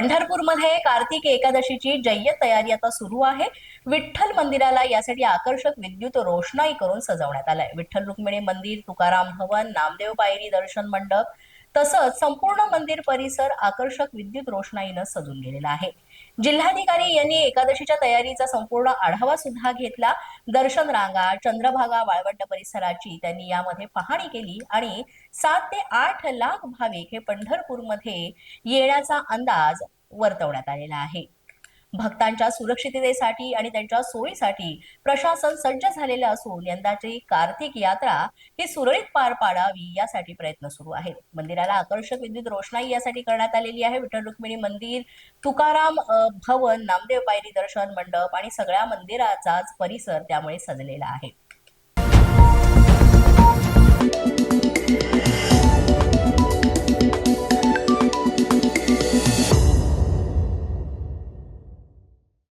पंढरपूरमध्ये कार्तिक एकादशीची जय्यत तयारी आता सुरू आहे. विठ्ठल मंदिराला यासाठी आकर्षक विद्युत रोषणाई करून सजवण्यात आलाय. विठ्ठल रुक्मिणी मंदिर तुकाराम भवन नामदेव पायरी दर्शन मंडप तसंच संपूर्ण मंदिर परिसर आकर्षक विद्युत रोषणाईनं सजून गेलेला आहे. जिल्हाधिकारी यांनी एकादशीच्या तयारीचा संपूर्ण आढावा सुद्धा घेतला. दर्शन रांगा चंद्रभागा वाळवंट परिसराची त्यांनी यामध्ये पाहणी केली आणि सात ते आठ लाख भाविक हे पंढरपूरमध्ये येण्याचा अंदाज वर्तवण्यात आलेला आहे. भक्तांच्या सुरक्षिततेसाठी आणि त्यांच्या सोयीसाठी प्रशासन सज्ज झालेले असून यंदाची कार्तिक यात्रा ही सुरळीत पार पाडावी यासाठी प्रयत्न सुरू आहेत. मंदिराला आकर्षक विद्युत रोषणाई यासाठी करण्यात आलेली आहे. विठ्ठल रुक्मिणी मंदिर तुकाराम भवन नामदेव पायरी दर्शन मंडप आणि सगळ्या मंदिराचाच परिसर त्यामुळे सजलेला आहे.